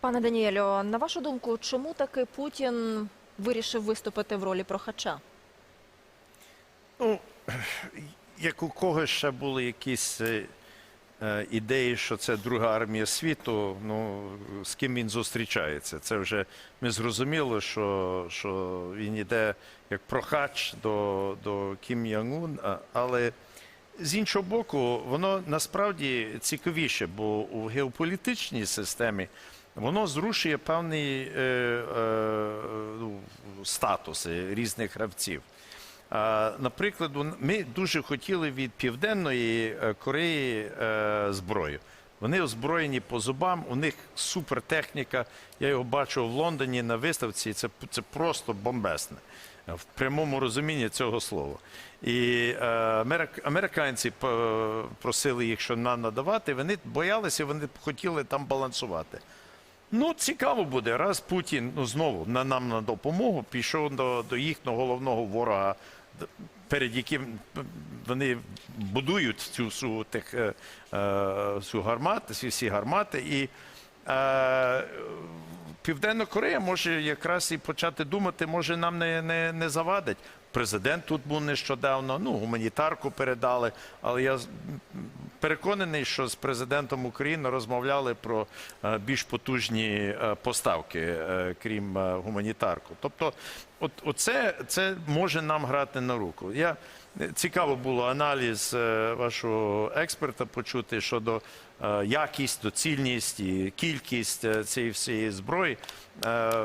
Пане Даніелю, на вашу думку, чому таки Путін вирішив виступити в ролі прохача? Ну, як у когось ще були якісь е, е, ідеї, що це друга армія світу, ну з ким він зустрічається. Це вже ми зрозуміли, що, що він йде як прохач до, до Кім Ян-Ун, але з іншого боку, воно насправді цікавіше, бо у геополітичній системі воно зрушує певні е, е, ну, статуси різних гравців. Наприклад, ми дуже хотіли від Південної е, Кореї е, зброю. Вони озброєні по зубам, у них супертехніка. Я його бачив в Лондоні на виставці. Це, це просто бомбесне е, в прямому розумінні цього слова. І е, америк- американці просили їх, що нам надавати. Вони боялися, вони хотіли там балансувати. Ну, цікаво буде, раз Путін ну, знову на нам на допомогу пішов до, до їхнього головного ворога, перед яким вони будують цю всю тих, е, е, гармати, всі, всі гармати. І е, Південна Корея може якраз і почати думати, може нам не, не, не завадить. Президент тут був нещодавно, ну, гуманітарку передали, але я переконаний, що з президентом України розмовляли про е, більш потужні е, поставки, е, крім гуманітарку. Тобто, от, оце це може нам грати на руку. Я цікаво було аналіз е, вашого експерта почути щодо е, якість, доцільність і кількість е, цієї всієї зброї.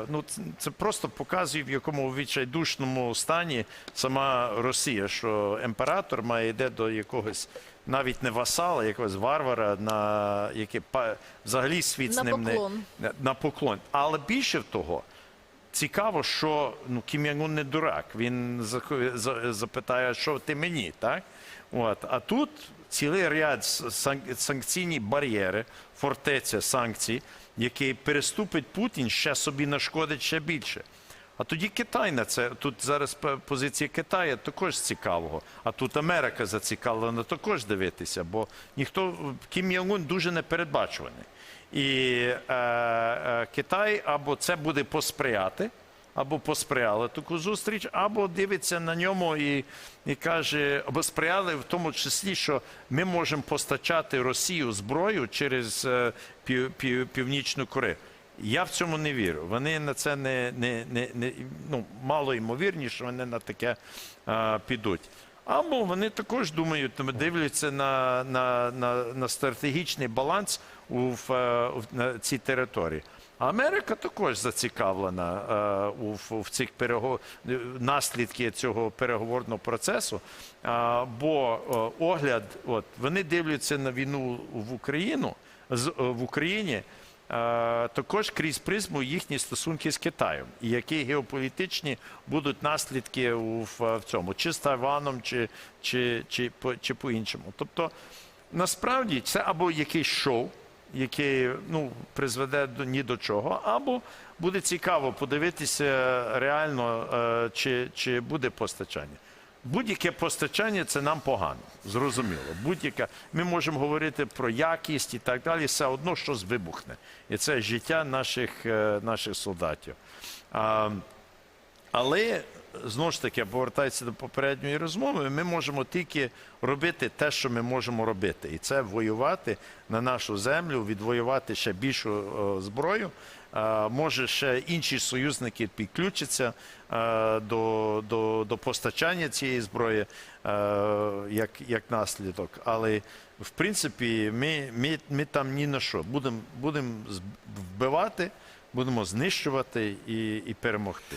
Ну, це- просто показує, в якому відчайдушному стані сама Росія, що імператор має йде до якогось навіть не васала, якогось варвара, на який взагалі світ з ним поклон. не на поклон. Але більше того, цікаво, що ну Кім Ян-Ун не дурак. Він запитає, що ти мені, так? От. А тут цілий ряд сан- санкційні бар'єри, фортеця санкцій, які переступить Путін, ще собі нашкодить ще більше. А тоді Китай на це тут зараз позиція Китаю також цікавого. А тут Америка зацікавлена також дивитися, бо ніхто Кім Ян-Ун дуже непередбачуваний. І е, е, Китай або це буде посприяти, або посприяли таку зустріч, або дивиться на ньому і, і каже, або сприяли в тому числі, що ми можемо постачати Росію зброю через е, пів, пів, Північну Корею. Я в цьому не вірю. Вони на це не, не, не, не ну, мало ймовірні, що вони на таке а, підуть. Або вони також думають, дивляться на, на, на, на стратегічний баланс у, в, е, на цій території. А Америка також зацікавлена е, у, в, цих перего... наслідки цього переговорного процесу. А, бо е, огляд, от, вони дивляться на війну в Україну з, в Україні також крізь призму їхні стосунки з Китаєм, і які геополітичні будуть наслідки в, цьому, чи з Тайваном, чи, чи, чи, по, чи по-іншому. Тобто, насправді це або якийсь шоу, яке ну, призведе до ні до чого, або буде цікаво подивитися реально, е, чи, чи буде постачання. Будь-яке постачання це нам погано, зрозуміло. Будь-яке ми можемо говорити про якість і так далі. Все одно щось вибухне, і це життя наших, е, наших солдатів. А, але знову ж таки, повертається до попередньої розмови, ми можемо тільки робити те, що ми можемо робити, і це воювати на нашу землю, відвоювати ще більшу е, зброю. Е, Може, ще інші союзники підключаться е, до, до, до постачання цієї зброї е, як, як наслідок. Але в принципі, ми, ми, ми там ні на що будемо будем вбивати, будемо знищувати і, і перемогти.